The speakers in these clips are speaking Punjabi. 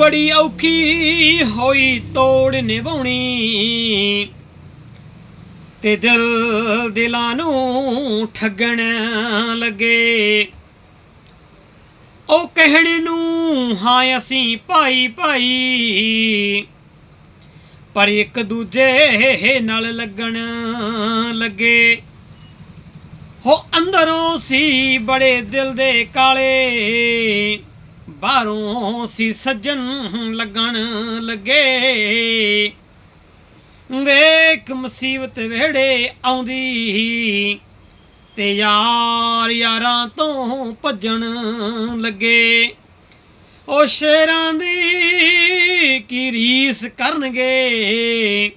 ਬੜੀ ਔਖੀ ਹੋਈ ਤੋੜ ਨਿਭਾਉਣੀ। ਤੇ ਦਿਲ ਦਿਲਾਂ ਨੂੰ ਠੱਗਣ ਲੱਗੇ। ਉਹ ਕਹਿਣ ਨੂੰ, ਹਾਂ, ਅਸੀਂ ਭਾਈ ਭਾਈ। ਪਰ ਇੱਕ ਦੂਜੇ ਨਾਲ ਲੱਗਣ ਲੱਗੇ। ਹੋ ਅੰਦਰੋਂ ਸੀ ਬੜੇ ਦਿਲ ਦੇ ਕਾਲੇ। ਬਾਹਰੋਂ ਸੀ ਸੱਜਣ ਲੱਗਣ ਲੱਗੇ। ਵੇਖ ਮੁਸੀਬਤ ਵੇੜੇ ਆਉਂਦੀ ਤੇ ਯਾਰ ਯਾਰਾਂ ਤੋਂ ਭੱਜਣ ਲੱਗੇ। ਉਹ ਸ਼ੇਰਾਂ ਦੀ ਕੀ ਰੀਸ ਕਰਨਗੇ?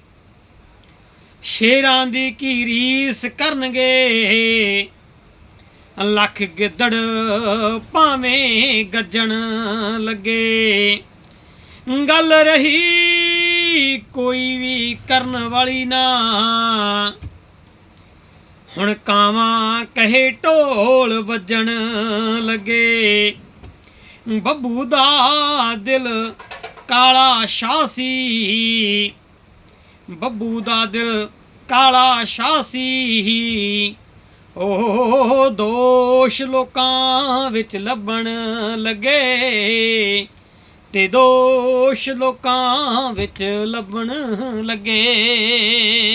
ਸ਼ੇਰਾਂ ਦੀ ਕੀ ਰੀਸ ਕਰਨਗੇ? ਲੱਖ ਗਿੱਦੜ ਭਾਵੇਂ ਗੱਜਣ ਲੱਗੇ। ਗੱਲ ਰਹੀ ਕੋਈ ਵੀ ਕਰਨ ਵਾਲੀ ਨਾ। ਹੁਣ ਕਾਵਾਂ ਕਹੇ ਢੋਲ ਵੱਜਣ ਲੱਗੇ। ਬੱਬੂ ਦਾ ਦਿਲ ਕਾਲਾ ਸ਼ਾਹ ਸੀ ਬੱਬੂ ਦਾ ਦਿਲ ਕਾਲਾ ਸ਼ਾਹ ਸੀ ਉਹ ਦੋਸ਼ ਲੋਕਾਂ ਵਿੱਚ ਲੱਭਣ ਲੱਗੇ। ਤੇ ਦੋਸ਼ ਲੋਕਾਂ ਵਿੱਚ ਲੱਭਣ ਲੱਗੇ।